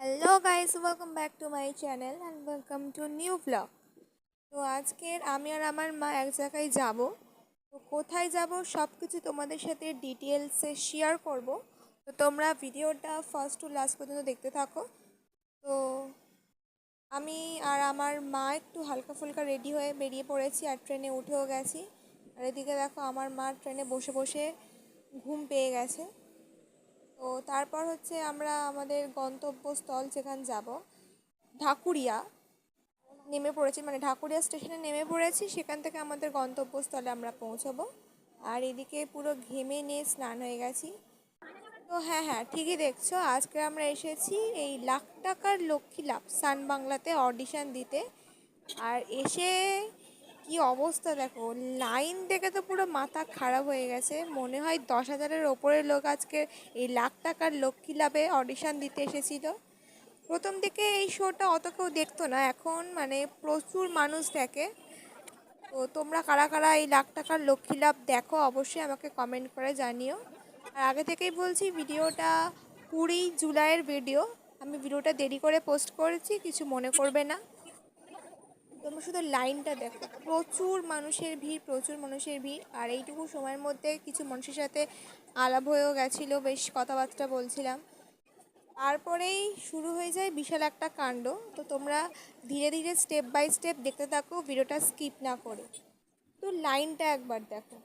Hello guys welcome back to my channel and welcome to new blog তো আজকের আমি আর আমার মা এক জায়গায় যাব। তো কোথায় যাব সব কিছু তোমাদের সাথে ডিটেলসে শেয়ার করব। তো তোমরা ভিডিওটা ফার্স্ট টু লাস্ট পর্যন্ত দেখতে থাকো। তো আমি আর আমার মা একটু হালকা ফুলকা রেডি হয়ে বেরিয়ে পড়েছি আর ট্রেনে উঠেও গেছি। আর এদিকে দেখো আমার মা ট্রেনে বসে বসে ঘুম পেয়ে গেছে। তো তারপর হচ্ছে আমরা আমাদের গন্তব্যস্থল যেখানে যাব, ঢাকুরিয়া। নেমে পড়েছি মানে ঢাকুরিয়া স্টেশনে নেমে পড়েছি, সেখান থেকে আমাদের গন্তব্যস্থলে আমরা পৌঁছবো। আর এদিকে পুরো ঘেমে নিয়ে স্নান হয়ে গেছি। তো হ্যাঁ হ্যাঁ ঠিকই দেখছ, আজকে আমরা এসেছি এই লাখ টাকার লক্ষ্মী লাভ, সান বাংলাতে অডিশন দিতে। আর এসে কি অবস্থা দেখো? লাইন দেখে তো পুরো মাথা খারাপ হয়ে গেছে। মনে হয় দশ হাজারের ওপরের লোক আজকে এই লাখ টাকার লক্ষ্মী লাভে অডিশন দিতে এসেছিল। প্রথম দিকে এই শোটা অত কেউ দেখতো না, এখন মানে প্রচুর মানুষ দেখে। তো তোমরা কারা কারা এই লাখ টাকার লক্ষ্মী লাভ দেখো অবশ্যই আমাকে কমেন্ট করে জানিও। আর আগে থেকেই বলছি, ভিডিওটা কুড়ি জুলাইয়ের ভিডিও আমি ভিডিওটা দেরি করে পোস্ট করেছি, কিছু মনে করবে না। তোমরা শুধু লাইনটা দেখো। প্রচুর মানুষের ভিড়, প্রচুর মানুষের ভিড়। আর এইটুকু সময়ের মধ্যে কিছু মানুষের সাথে আলাপ হয়েও গেছিল, বেশ কথাবার্তা বলছিলাম। তারপরেই শুরু হয়ে যায় বিশাল একটা কাণ্ড। তো তোমরা ধীরে ধীরে স্টেপ বাই স্টেপ দেখতে থাকো, ভিডিওটা স্কিপ না করে। তো লাইনটা একবার দেখো।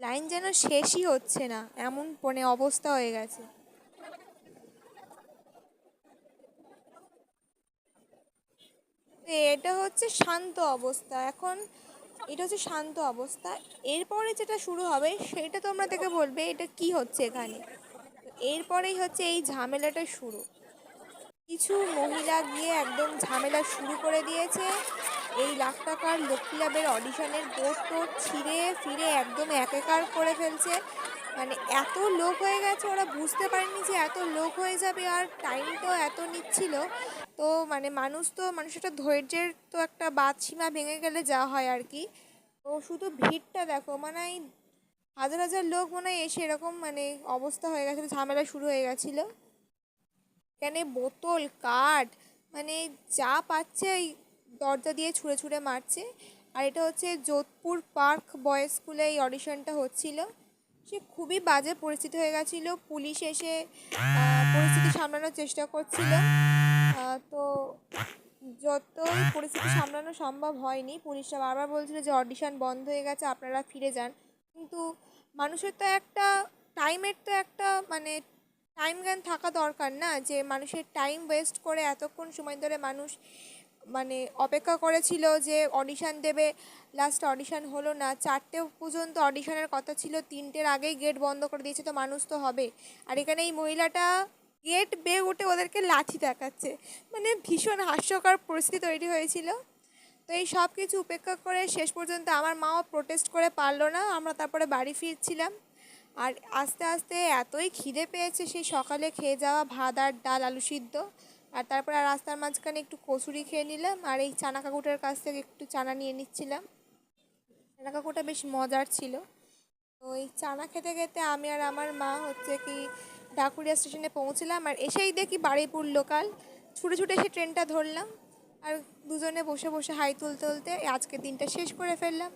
লাইন যেন শেষই হচ্ছে না, এমন মানে অবস্থা হয়ে গেছে। তো এটা হচ্ছে শান্ত অবস্থা। এখন এটা হচ্ছে শান্ত অবস্থা। এরপরে যেটা শুরু হবে, সেটা তোমরা থেকে বলবে এটা কি হচ্ছে এখানে। এরপরেই হচ্ছে এই ঝামেলাটা শুরু। কিছু মহিলা গিয়ে একদম ঝামেলা শুরু করে দিয়েছে। এই লাখ টাকার লক্ষ্মী লাভের অডিশনের বোর্ড টোট ছিঁড়ে ফিরে একদম একাকার করে ফেলছে। মানে এত লোক হয়ে গেছে, ওরা বুঝতে পারেনি যে এত লোক হয়ে যাবে আর টাইম তো এত নিচ্ছিল। তো মানে মানুষ তো মানুষের একটা ধৈর্যের তো একটা বাদ সীমা ভেঙে গেলে যা হয় আর কি। তো শুধু ভিড়টা দেখো মানে হাজার হাজার লোক মনে হয় এসে এরকম মানে অবস্থা হয়ে গেছিল ঝামেলা শুরু হয়ে গেছিল। এখানে বোতল, কাঠ মানে যা পাচ্ছে এই দরজা দিয়ে ছুঁড়ে ছুঁড়ে মারছে। আর এটা হচ্ছে যোধপুর পার্ক বয়েজ স্কুলে এই অডিশনটা হচ্ছিল। সে খুবই বাজে পরিস্থিতি হয়ে গেছিল। পুলিশ এসে পরিস্থিতি সামলানোর চেষ্টা করছিল। তো যতই পরিস্থিতি সামলানো সম্ভব হয়নি পুলিশরা বারবার বলছিল যে অডিশন বন্ধ হয়ে গেছে, আপনারা ফিরে যান। কিন্তু মানুষের তো একটা, টাইমের তো একটা মানে টাইম জ্ঞান থাকা দরকার না? যে মানুষের টাইম ওয়েস্ট করে এতক্ষণ সময় ধরে মানুষ মানে অপেক্ষা করেছিল যে অডিশান দেবে। লাস্ট অডিশান হলো না। চারটে পর্যন্ত অডিশনের কথা ছিল। তিনটের আগেই গেট বন্ধ করে দিয়েছে, তো মানুষ তো হবে। আর এখানে এই মহিলাটা গেট বেয়ে উঠে ওদেরকে লাঠি দেখাচ্ছে। মানে ভীষণ হাস্যকর পরিস্থিতি তৈরি হয়েছিল। তো এই সব কিছু উপেক্ষা করে শেষ পর্যন্ত আমার মাও প্রোটেস্ট করে পারল না। আমরা তারপরে বাড়ি ফিরছিলাম। আর আস্তে আস্তে এতই খিদে পেয়েছে সেই সকালে খেয়ে যাওয়া ভাত আর ডাল, আলু সিদ্ধ। আর তারপরে রাস্তার মাঝখানে একটু কচুরি খেয়ে নিলাম আর এই চানা কাকুটার কাছ থেকে একটু চানা নিয়ে নিচ্ছিলাম। চানা কাকুটা বেশ মজার ছিল। তো এই চানা খেতে খেতে আমি আর আমার মা হচ্ছে কি ঢাকুরিয়া স্টেশনে পৌঁছলাম আর এসেই দেখি বাড়িপুর লোকাল। ছুটে ছুটে এসে ট্রেনটা ধরলাম আর দুজনে বসে বসে হাই তুলতে তুলতে আজকের দিনটা শেষ করে ফেললাম।